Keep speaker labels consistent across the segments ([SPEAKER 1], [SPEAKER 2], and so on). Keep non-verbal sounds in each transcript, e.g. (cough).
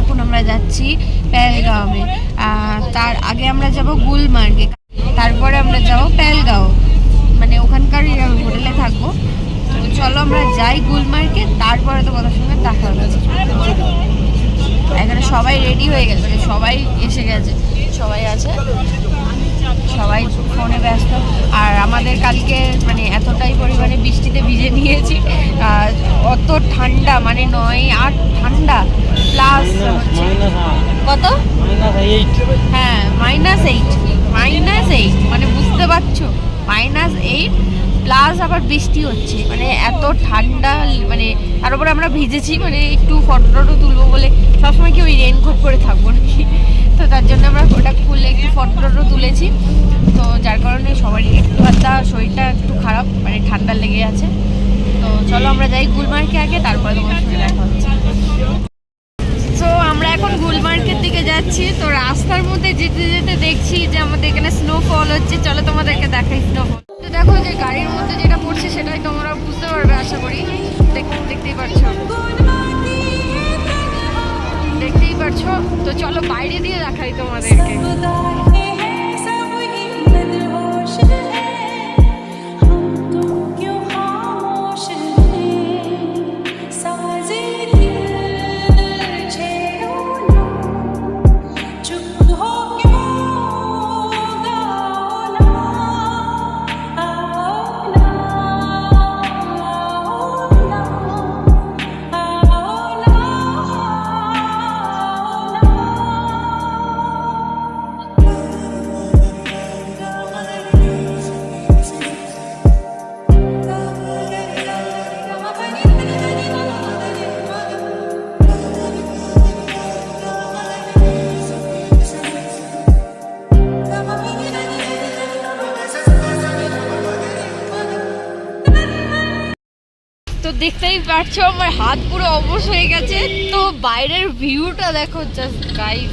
[SPEAKER 1] এখন আমরা যাচ্ছি প্যালগাঁওয়ে তার আগে আমরা যাব গুলমার্গে। তারপরে আমরা যাব প্যালগাঁও মানে ওখানকার হোটেলে থাকব। তো চলো আমরা যাই গুলমার্গে, তারপরে তো কথার সঙ্গে দেখা হচ্ছে এখানে সবাই রেডি হয়ে গেছে, সবাই এসে গেছে, সবাই আছে। সবাই ফোনে ব্যস্ত। আর আমাদের কালকে মানে এতটাই পরিমাণে বৃষ্টিতে ভিজে নিয়েছি আর অত ঠান্ডা মানে নয় আট ঠান্ডা প্লাস কত? হ্যাঁ মাইনাস এইট মাইনাস এইট মানে বুঝতে পারছ? মাইনাস এইট প্লাস আবার বৃষ্টি হচ্ছে মানে এত ঠান্ডা মানে তার উপরে আমরা ভিজেছি মানে একটু ফটো টটো তুলবো বলে সবসময় কি ওই রেনকোট করে থাকব নাকি? তো তার জন্য আমরা ওটা খুলে একটু ফটো তুলেছি। তো যার কারণে সবারই একটু আধা শরীরটা একটু খারাপ মানে ঠান্ডা লেগে আছে। তো চলো আমরা যাই গুলমার্গে আগে, তারপরে তোমার সঙ্গে দেখা হচ্ছে তো আমরা এখন গুলমার্গের দিকে যাচ্ছি। তো রাস্তার মধ্যে যেতে যেতে দেখছি যে আমাদের এখানে স্নোফল হচ্ছে। চলো তোমাদেরকে দেখাই স্নোফল তো দেখো যে গাড়ির মধ্যে যেটা পড়ছে সেটাই তোমরা বুঝতে পারবে, আশা করি। দেখ- দেখতেই পাচ্ছ পাচ্ছ তো চলো বাইরে দিয়ে দেখাই তোমাদেরকে। পাচ্ছো আমার হাত পুরো অবশ হয়ে গেছে। তো বাইরের ভিউটা দেখো জাস্ট গাইস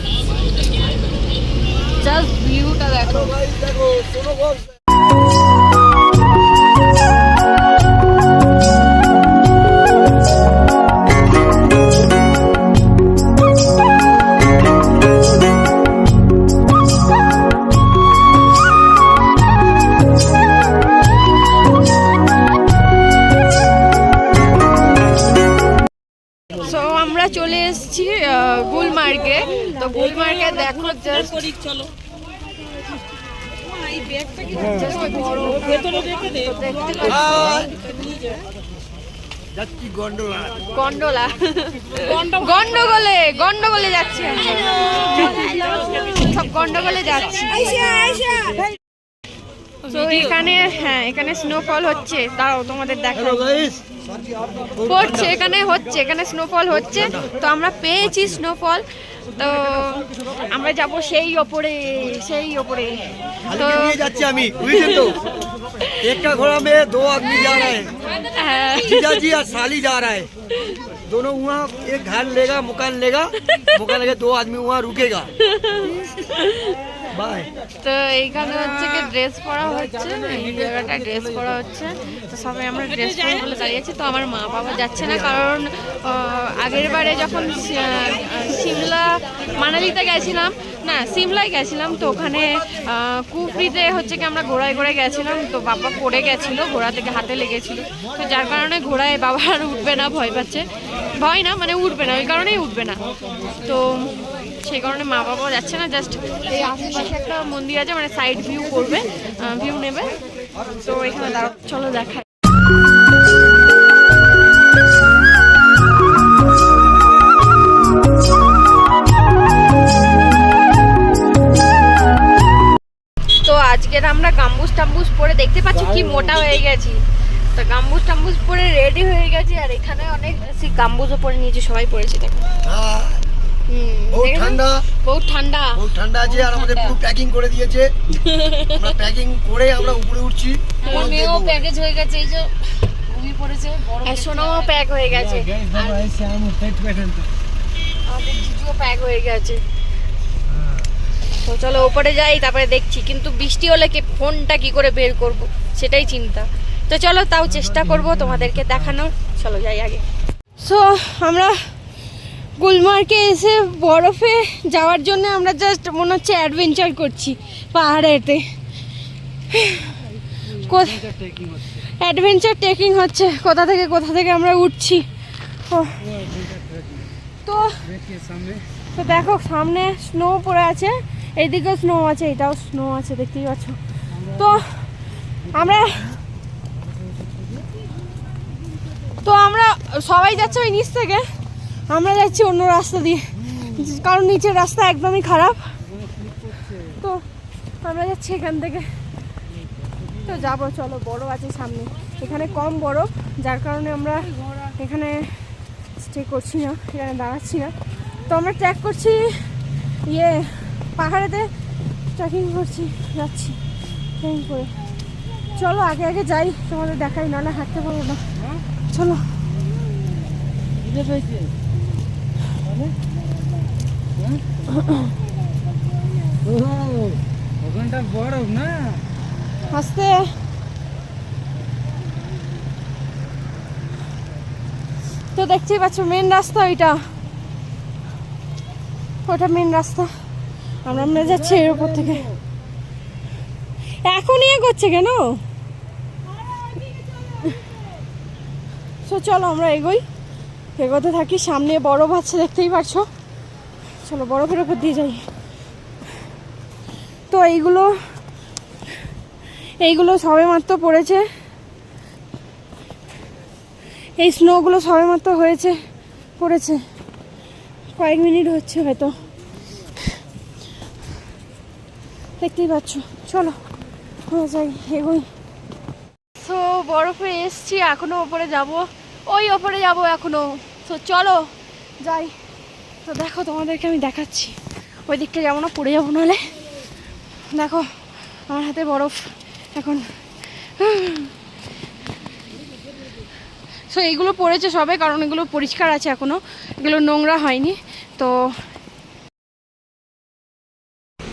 [SPEAKER 1] জাস্ট ভিউটা দেখো। সো চলে এসেছি গুলমার্গে। তো গুলমার্গে দেখো জাস্ট
[SPEAKER 2] গন্ডোলা।
[SPEAKER 1] গন্ডোলা গন্ডগোলে গন্ডগোলে যাচ্ছে সব গন্ডগোলে যাচ্ছি। তো এখানে হ্যাঁ এখানে স্নোফল হচ্ছে দাঁড়াও তোমাদের দেখা
[SPEAKER 2] হ্যালো গাইস
[SPEAKER 1] পড়ছে এখানে হচ্ছে এখানে স্নোফল হচ্ছে তো আমরা পেয়েছি স্নোফল তো আমরা যাব সেই ওপরে সেই ওপরে তো
[SPEAKER 2] হালকে নিয়ে যাচ্ছি আমি বুঝছেন তো একটা घोड़ा में दो आदमी जा रहे हैं
[SPEAKER 1] হ্যাঁ
[SPEAKER 2] जीजा जी और साली जा रहा है दोनों वहाँ एक घर लेगा मकान लेगा मकान लेगा दो आदमी वहाँ रुकेगा बाय
[SPEAKER 1] তো এইখানে হচ্ছে কি ড্রেস পরা হচ্ছে, এই জায়গাটা ড্রেস পরা হচ্ছে। তো সবাই আমরা ড্রেস পরে বলে দাঁড়িয়েছি, তো আমার মা বাবা যাচ্ছে না, কারণ আগের বারে যখন সিমলা, মানালিতে গেছিলাম, না, সিমলায় গেছিলাম, তো ওখানে কুফরিতে হচ্ছে কি আমরা ঘোড়ায় ঘোড়ায় গেছিলাম, তো বাবা পড়ে গেছিল, ঘোড়া থেকে হাতে লেগেছিল। তো যার কারণে ঘোড়ায় বাবা আর উঠবে না, ভয় পাচ্ছে। ভয় না মানে উঠবে না, ওই কারণেই উঠবে না। তো সেই কারণে মা বাবাও যাচ্ছে না জাস্ট এই আশেপাশে একটা মন্দির আছে মানে সাইড ভিউ করবে ভিউ নেবে। তো এখানে দাঁড়া চলো দেখাই। তো আজকের আমরা গাম্বুজ টাম্বুজ পরে দেখতে পাচ্ছি, কি মোটা হয়ে গেছি। তো গাম্বুজ টাম্বুজ পরে রেডি হয়ে গেছি, আর এখানে অনেক গাম্বুজও পরে নিয়েছি, সবাই পরেছি, দেখো। বহুত
[SPEAKER 2] ঠান্ডা।
[SPEAKER 1] বহুত ঠান্ডা।
[SPEAKER 2] বহুত ঠান্ডা আছে আর আমাদের পুরো প্যাকিং করে দিয়েছে। আমরা প্যাকিং করে আমরা উপরে উঠছি।
[SPEAKER 3] আমার মেয়েও প্যাকেজ হয়ে গেছে এই যে ঘুমিয়ে পড়েছে বড়
[SPEAKER 1] সোনাও প্যাক হয়ে গেছে। আমাদের জিজুও প্যাক হয়ে গেছে। তো চলো ওপরে যাই তারপরে দেখছি। কিন্তু বৃষ্টি হলে কি ফোনটা কি করে বের করব সেটাই চিন্তা। তো চলো তাও চেষ্টা করব তোমাদেরকে দেখানোর। চলো যাই আগে। সো আমরা গুলমার্গে এসে বরফে যাওয়ার জন্য আমরা জাস্ট মনে হচ্ছে অ্যাডভেঞ্চার করছি পাহাড়েতে। অ্যাডভেঞ্চার ট্রেকিং হচ্ছে, কোথা থেকে কোথা থেকে আমরা উঠছি। তো তো দেখো, সামনে স্নো পড়ে আছে এইদিকে স্নো আছে, এটাও স্নো আছে, দেখতেই পাচ্ছ। তো আমরা তো আমরা সবাই যাচ্ছে ওই নিচ থেকে। আমরা যাচ্ছি অন্য রাস্তা দিয়ে। কারণ নিচের রাস্তা একদমই খারাপ। তো আমরা যাচ্ছি এখান থেকে। তো যাব, চলো বড় আছে সামনে। এখানে কম বরফ, যার কারণে আমরা এখানে স্টে করছি না, এখানে দাঁড়াচ্ছি না। তো আমরা ট্র্যাক করছি ইয়ে পাহাড়েতে। ট্রেকিং করছি, যাচ্ছি ট্রেকিং করে। চলো, আগে আগে যাই, তোমাদের দেখাই, নাহলে হাঁটতে পারব না। চলো।
[SPEAKER 2] ওখানটা না?
[SPEAKER 1] তো দেখতেই পাচ্ছ মেন রাস্তা ওইটা। ওটা মেন রাস্তা। আমরা আমরা যাচ্ছি এর উপর থেকে। এখন ইয়ে করছে কেন চলো, আমরা এগোই। এগোতে থাকি, সামনে বরফ আছে দেখতেই পারছ। চলো, বরফের উপর দিয়ে যাই। তো এইগুলো এইগুলো সবে মাত্র পড়েছে। এই স্নোগুলো সবে মাত্র হয়েছে, পড়েছে। কয়েক মিনিট হচ্ছে হয়তো। দেখতেই পাচ্ছ। চলো যাই, এগোই। তো বরফে এসছি, এখনও ওপরে যাব। ওই ওপরে যাব এখনও। তো চলো, যাই। তো দেখো, তোমাদেরকে আমি দেখাচ্ছি। ওই দিকটা যাব না, পড়ে যাব নাহলে। দেখো, আমার হাতে বরফ এখন। সো এইগুলো পড়েছে সবে, কারণ এগুলো পরিষ্কার আছে এখনও। এগুলো নোংরা হয়নি, তো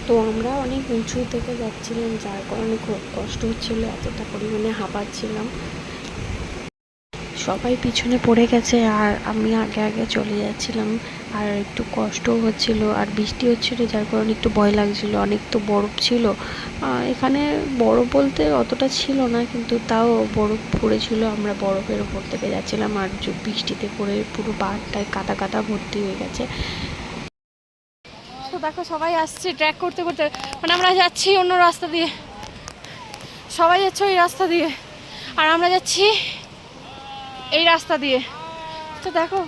[SPEAKER 4] তো আমরা অনেক উঁচু থেকে যাচ্ছিলাম, যার কারণে খুব কষ্ট হচ্ছিল, এতটা পরিমাণে হাঁপাচ্ছিলাম। সবাই পিছনে পড়ে গেছে আর আমি আগে আগে চলে যাচ্ছিলাম। আর একটু কষ্টও হচ্ছিল আর বৃষ্টি হচ্ছিল, যার কারণে একটু ভয় লাগছিল। অনেক তো বরফ ছিল। এখানে বরফ বলতে অতটা ছিল না, কিন্তু তাও বরফ পড়েছিল। আমরা বরফের ওপর থেকে যাচ্ছিলাম আর বৃষ্টিতে পড়ে পুরো পাহাড়টায় কাদা কাদা ভর্তি হয়ে গেছে।
[SPEAKER 1] তো দেখো, সবাই আসছে ট্র্যাক করতে করতে। মানে আমরা যাচ্ছি অন্য রাস্তা দিয়ে। সবাই যাচ্ছে ওই রাস্তা দিয়ে। আর আমরা যাচ্ছি এই রাস্তা দিয়ে। তো দেখো।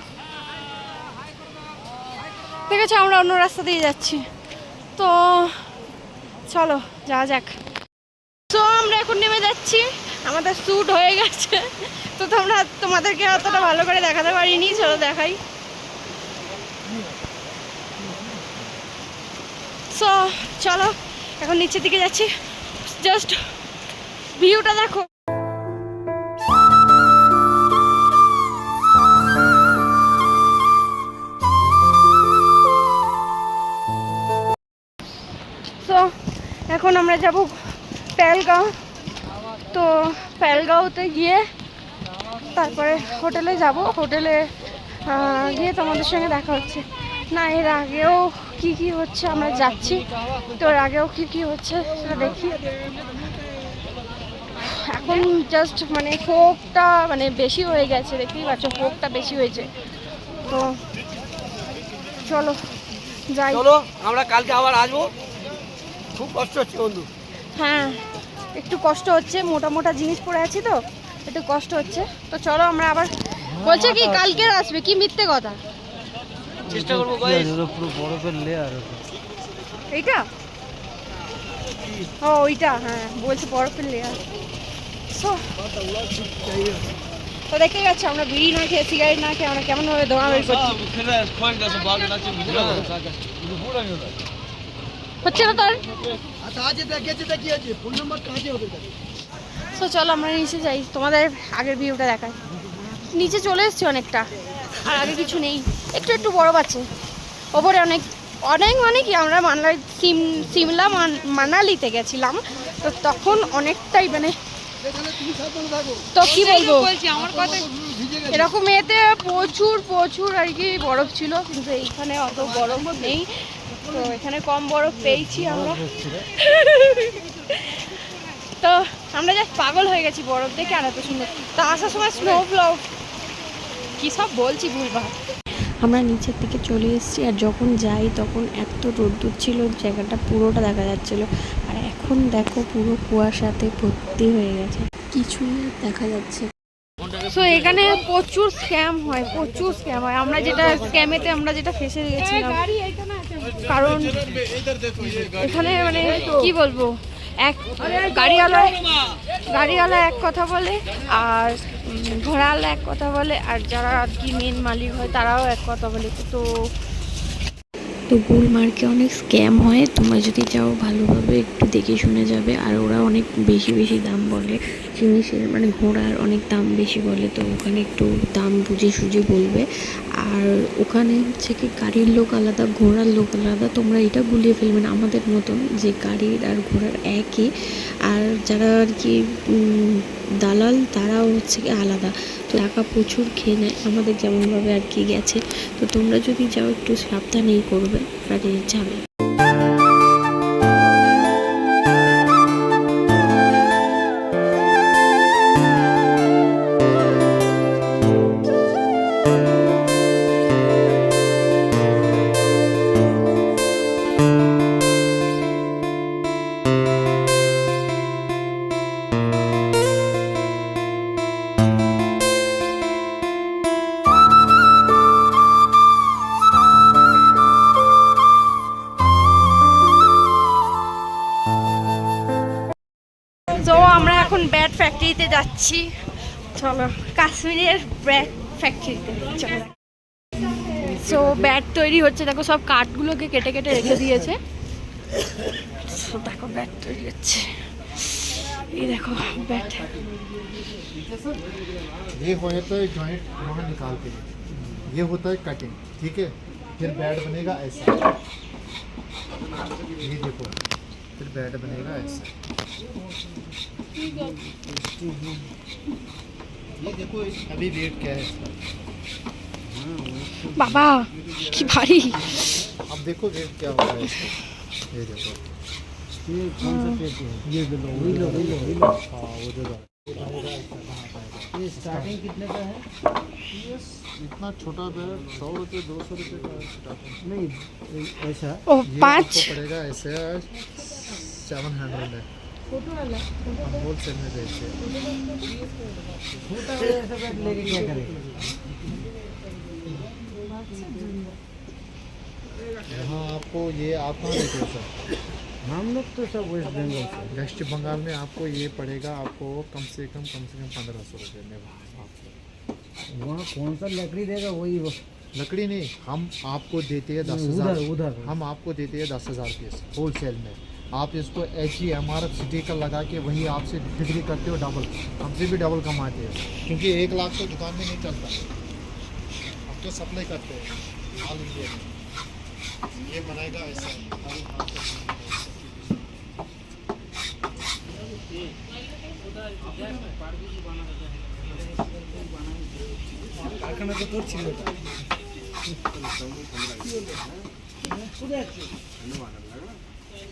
[SPEAKER 1] দেখেছ, আমরা অন্য রাস্তা দিয়ে যাচ্ছি। তো চলো, যাওয়া যাক। তো আমরা এখন নেমে যাচ্ছি। আমাদের শ্যুট হয়ে গেছে। তো তোমরা, তোমাদেরকে অতটা ভালো করে দেখাতে পারিনি। চলো দেখাই। সো চলো, এখন নিচের দিকে যাচ্ছি। জাস্ট ভিউটা দেখো। এখন আমরা যাব প্যালগাঁও। তো প্যালগাঁওতে গিয়ে তারপরে হোটেলে যাব। হোটেলে গিয়ে তোমাদের সঙ্গে দেখা হচ্ছে। না, এর আগেও কি কি হচ্ছে আমরা যাচ্ছি। তো এর আগেও কি কি হচ্ছে সেটা দেখি। এখন জাস্ট মানে ফোকটা মানে বেশি হয়ে গেছে, দেখতেই পাচ্ছ, ফোকটা বেশি হয়েছে। তো চলো, যাই।
[SPEAKER 2] চলো, আমরা কালকে আবার আসব। খুব কষ্ট হচ্ছে বন্ধু।
[SPEAKER 1] হ্যাঁ একটু কষ্ট হচ্ছে মোটা মোটা জিনিস পরে আছি তো একটু কষ্ট হচ্ছে। তো চলো আমরা আবার বলছে কি কালকে আসবে কি মিথ্যে কথা?
[SPEAKER 2] চেষ্টা করব।
[SPEAKER 5] পুরো বরফের লেয়ার
[SPEAKER 1] এইটা? ও ওইটা হ্যাঁ বলছে বরফের লেয়ার সো তো দেখতে যাচ্ছে আমরা বিড়ি না খেয়ে সিগারেট না খেয়ে আমরা কেমনভাবে দৌড়াদৌড়ি করছি। হচ্ছে না তোর? তো চলো আমরা নিচে যাই তোমাদের আগের ভিউটা দেখাই। নিচে চলে এসেছি অনেকটা আর আগে কিছু নেই। একটু একটু বরফ আছে ওপরে অনেক অনেক মানে কি আমরা মানালি সিম সিমলা মান- মানালিতে গেছিলাম। তো তখন অনেকটাই মানে তো কি বলব? আমার এরকম এতে প্রচুর প্রচুর আর কি বরফ ছিল কিন্তু এইখানে অত বরফ নেই। তো এখানে কম বরফ পেয়েছি আমরা। (laughs) তো আমরা জাস্ট পাগল হয়ে গেছি বরফ দেখে আর এত সুন্দর। তো আসার সময় স্নো ফ্লো কি সব বলছি ভুলভাল
[SPEAKER 4] আমরা নিচের দিকে চলে এসেছি আর যখন যাই তখন এত রোদ্দুর ছিল জায়গাটা পুরোটা দেখা যাচ্ছিল। আর এখন দেখো পুরো কুয়াশাতে ভর্তি হয়ে গেছে। কিছুই আর দেখা যাচ্ছে
[SPEAKER 1] সো এখানে প্রচুর স্ক্যাম হয় প্রচুর স্ক্যাম হয়। আমরা যেটা স্ক্যামেতে আমরা যেটা ফেসে গেছিলাম। কারণ এখানে মানে কি বলব? এক গাড়িওয়ালা গাড়িওয়ালা এক কথা বলে আর ঘোড়াওয়ালা এক কথা বলে আর যারা আর কি মেন মালিক হয় তারাও এক কথা বলে। তো
[SPEAKER 4] তো গুলমার্কে অনেক স্ক্যাম হয়। তোমরা যদি যাও ভালোভাবে একটু দেখে শুনে যাবে। আর ওরা অনেক বেশি বেশি দাম বলে। জিনিসের মানে ঘোড়ার অনেক দাম বেশি বলে। তো ওখানে একটু দাম বুঝে সুঝে বলবে। আর ওখানে হচ্ছে কি গাড়ির লোক আলাদা, ঘোড়ার লোক আলাদা। তোমরা এটা গুলিয়ে ফেলবে না, আমাদের মতন যে গাড়ির আর ঘোড়ার একই। আর যারা আর কি দালাল, তারাও হচ্ছে কি আলাদা। তো টাকা প্রচুর খেয়ে নেয়, আমাদের যেমনভাবে আর কি গেছে। তো তোমরা যদি যাও, একটু সাবধানেই করবে আর যাবে।
[SPEAKER 1] যাচ্ছি চলো কাশ্মীরের ব্যাট ফ্যাক্টরিতে চলো সো ব্যাট তৈরি হচ্ছে দেখো সব কাঠগুলোকে কেটে কেটে রেখে দিয়েছে So, দেখো ব্যাট তৈরি হচ্ছে এই দেখো ব্যাট
[SPEAKER 5] ये होता है जॉइंट वहाँ निकाल के ये होता है कटिंग ठीक है फिर बैट बनेगा ऐसा ये देखो फिर बेड बनेगा ऐसे। ये देखो अभी वेट क्या है इसका?
[SPEAKER 1] बाबा की भारी।
[SPEAKER 5] अब देखो वेट क्या हो रहा है ये देखो। ये कौन सा पेट है? ये लो वही लो वही लो वही लो वो जो ये स्टार्टिंग कितने का है? इतना छोटा तो बैग सौ रुपये दो सौ रुपये का नहीं ऐसा।
[SPEAKER 1] ओह
[SPEAKER 5] पाँच। पड़ेगा ऐसे सेवन हंड्रेड है हम होल सेल में बेचते हैं। आपको ये आप कहाँ लेते हो सर
[SPEAKER 2] हम लोग तो सब वेस्ट बंगाल से।
[SPEAKER 5] वेस्ट बंगाल में आपको ये पड़ेगा आपको कम से कम कम से कम पंद्रह सौ रुपये में आपको।
[SPEAKER 2] वहाँ कौन सा लकड़ी देगा? वही वो।
[SPEAKER 5] लकड़ी नहीं हम आपको देते हैं दस हज़ार।
[SPEAKER 2] उधर
[SPEAKER 5] हम आपको देते हैं दस हज़ार पीस होल सेल में। आप इसको H E M R F sticker लगा के वही आपसे बिक्री करते हो डबल हमसे भी डबल कमाते हो। क्योंकि एक लाख तो दुकान में नहीं चलता। हम तो सप्लाई करते हैं। ये बनाएगा ऐसा। ऐसा।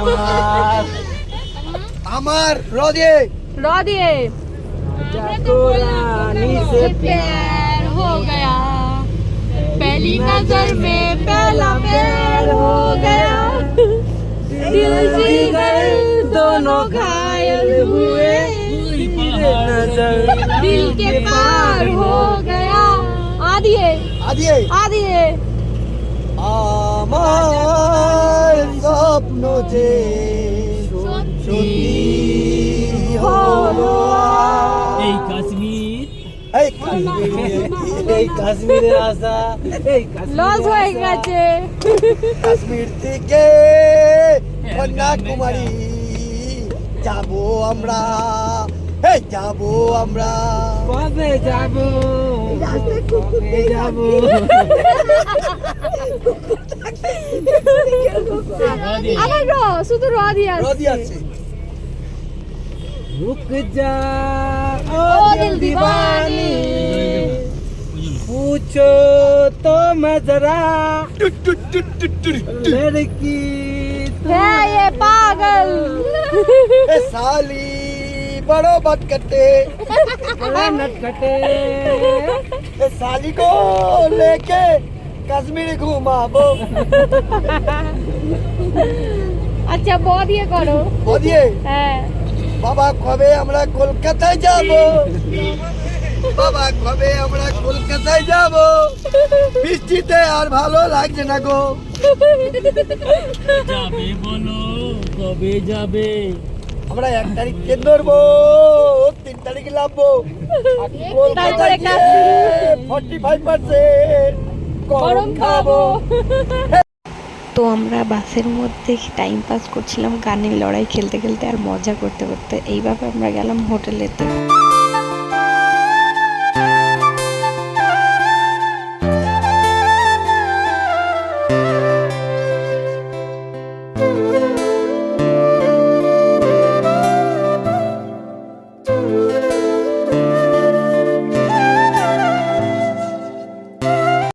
[SPEAKER 2] আমার আমার রদে
[SPEAKER 1] র দিয়ে
[SPEAKER 2] रानी से
[SPEAKER 1] प्यार हो गया पहली नजर में पहला प्यार हो गया दिल जिगर दोनों घायल हुए दिल के पार हो गया आदिए
[SPEAKER 2] আদিয়ে
[SPEAKER 1] आदिए
[SPEAKER 2] আমার স্বপ্ন যে সত্যি
[SPEAKER 6] এই কাশ্মীর।
[SPEAKER 2] এই কাশ্মীর
[SPEAKER 6] এই কাশ্মীরের আশা এই
[SPEAKER 1] লস হয়ে গেছে।
[SPEAKER 2] কাশ্মীর থেকে কন্যাকুমারী যাব আমরা। এই যাব আমরা।
[SPEAKER 6] কবে যাব? কবে যাব। (laughs)
[SPEAKER 1] আবার র শুধু র দিয়ে আসছে।
[SPEAKER 2] রদি আছে
[SPEAKER 6] रुक जा ओ
[SPEAKER 1] दिल दीवानी।
[SPEAKER 6] पूछो तो मैं जरा लड़की
[SPEAKER 1] হ্যাঁ এ পাগল
[SPEAKER 2] ए साली बड़ो बात करते
[SPEAKER 6] बड़ा नटखटे
[SPEAKER 2] ए साली को लेके কাশ্মীরে ঘুমাবো। (laughs)
[SPEAKER 1] আচ্ছা ব দিয়ে করো।
[SPEAKER 2] ব দিয়ে
[SPEAKER 1] হ্যাঁ।
[SPEAKER 2] বাবা কবে আমরা কলকাতায় যাব? বাবা কবে আমরা কলকাতায় যাব? বৃষ্টিতে আর ভালো লাগছে না গো।
[SPEAKER 6] যাবে বলো কবে যাবে?
[SPEAKER 2] আমরা এক তারিখ তারিখকে ধরবো তিন তারিখ
[SPEAKER 1] লাভবো কলকাতায়
[SPEAKER 2] ফর্টি ফাইভ পার্সেন্ট গরম খাব।
[SPEAKER 4] তো আমরা বাসের মধ্যে টাইম পাস করছিলাম, গানের লড়াই খেলতে খেলতে আর মজা করতে করতে। এইভাবে আমরা গেলাম হোটেলেতে।